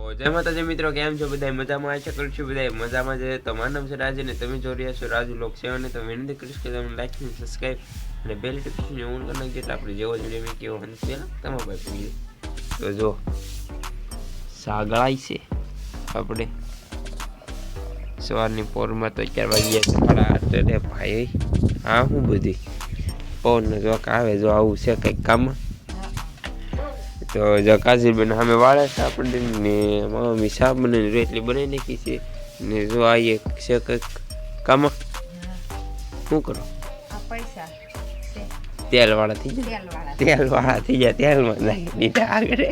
જય માતાજી મિત્રો, કેમ છો? બધા મજામાં? આશા કરું છું બધા મજામાં છે. તો મારું નામ છે રાજુ ને તમે જોઈ રહ્યા છો રાજુ લોક છે અને તો વિનંતી કરીશ કે તમે લાઈક અને સબસ્ક્રાઈબ અને બેલ નોટિફિકેશન ઓન કરી નાખજો એટલે આપણે જેવો જ વીડિયો મેં કેવો અને પહેલાં તમારા ભાઈ પહોંચી તો જો, સાગળાય છે આપણે. સવારની પોરમાં તો ચાર વાગ્યા છે. સાડા આઠ એટલે ભાઈ, હા, હું બધી. પવનનો જોક આવે, જો આવું છે કંઈક કામમાં. તો જો કાજીબેન સામે વાળે છે આપણે ને મમ્મી શાક બને રોટલી બનાવી નાખી છે. ને જો આ એક છે કંઈક કામ. શું કરો? પૈસા તેલ વાળા થઈ જાય તેલ વાળા થઈ જાય તેલમાં નાખી દીધા આગળ.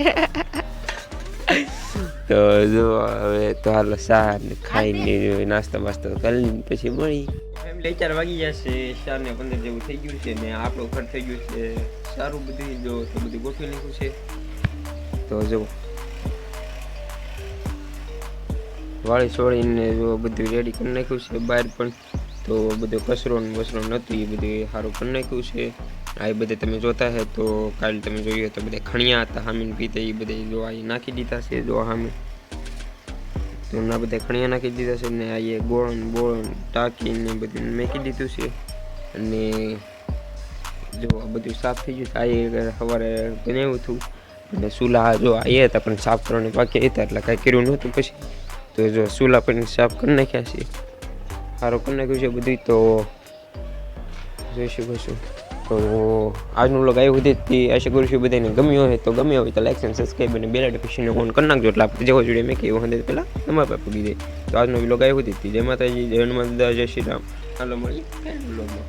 તો જો હવે તો હાલો સા ને ખાઈને નાસ્તા બાસ્તા કરીને પછી મળી ફેમિલી ચાર વાગી જશે ચાર ને પંદર જેવું થઈ ગયું છે ને આપણો ઘર થઈ ગયું છે. સારું બધું જો તો બધું ગોઠવી નાખ્યું છે. તો જો. વાળી છોડીને જો બધું રેડી કરી નાખ્યું છે બહાર પણ. તો બધો કચરો ને વસરો નથી એ બધું સારું કરી નાખ્યું છે. આ બધે તમે જોતા હે તો કાલે તમે જોયું તો બધા ખણિયા હતા, હામીન પીતે એ બધે જો આ નાખી દીધા છે જો હામે. તો ના બધા ખણિયા નાખી દીધા છે ને આ એ ગોળ ને બોળ ને ટાંકીને બધું મેકી દીધું છે. અને જો આ બધું સાફ થઈ ગયું આ સવારે બનાવ્યું હતું. અને ચૂલા જો આવ્યા હતા, પણ સાફ કરવાની બાકી હતા, એટલે કાંઈ કર્યું નહોતું પછી. તો જો ચૂલા પણ સાફ કરી નાખ્યા છે. સારું કરી નાખ્યું છે બધું તો જોઈ શકો છો તો આજનું લોગ આવ્યું હતી આશા કરું છું બધાને ગમ્યું હોય તો ગમ્યું હોય તો લાઈક એન્ડ સબસ્ક્રાઈબ અને બેલ નોટિફિકેશન ઓન કરી નાખજો. એટલે આપણે જેવો જોડે મેં કેવું હતું પહેલાં તમારા પાસે પૂરી દે. તો આજનો વ્લોગ આવ્યો હતી જય માતાજી, જય હનુમાન જય શ્રી રામ. હાલો મળી લોગમાં